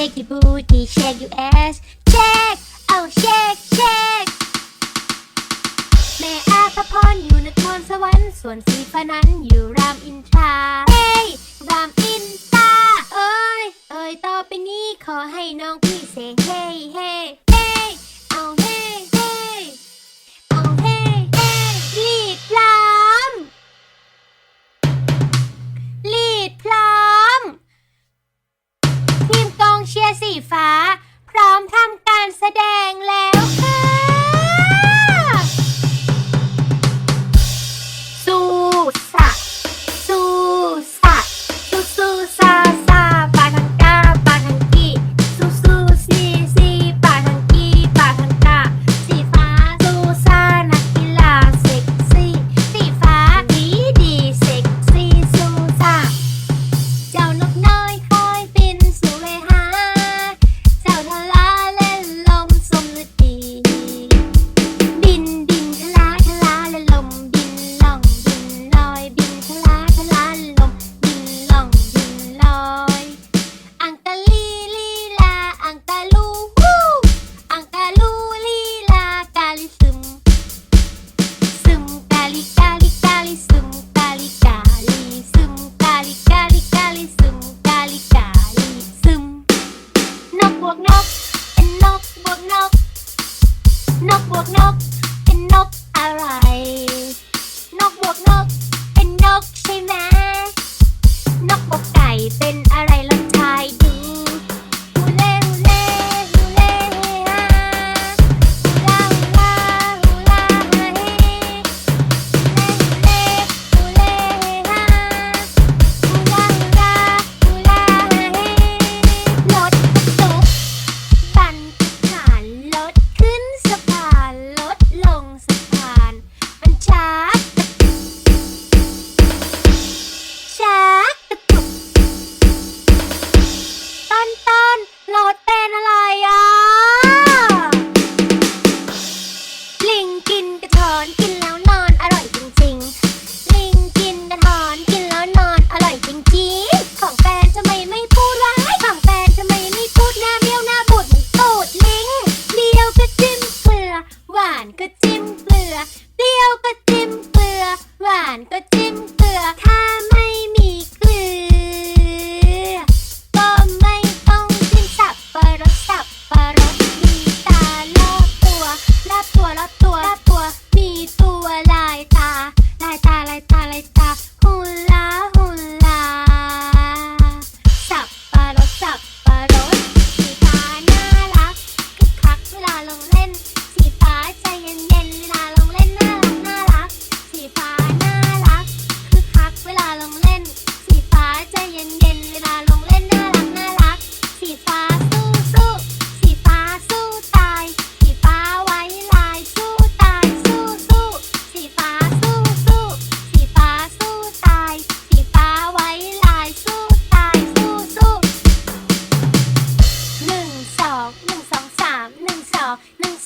shake your booty, shake your ass, shake, oh shake, shake. แม่อาภพรอยู่นครสวรรค์ส่วนสีพนั้นอยู่รามอินทราเอ้ยรามอินทราเอ้ยเอ้ยต่อไปนี้ขอให้น้อง นกบวกนก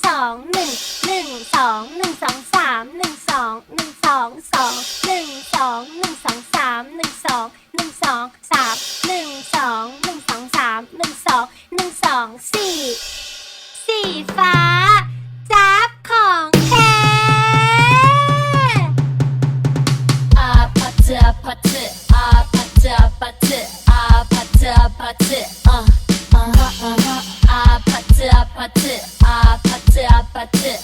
สองหนึ่งหนึ่งสองหนึ่งสองสามหนึ่งสองหนึ่งสองสองหนึ่งสองหนึ่งสองสามหนึ่งสองหนึ่งสองสามหนึ่งสองหนึ่งสองสามหนึ่งสองหนึ่งสองสี่สีฟ้าจับของแท้อาพัตเตอร์พัตเตอร์ got this.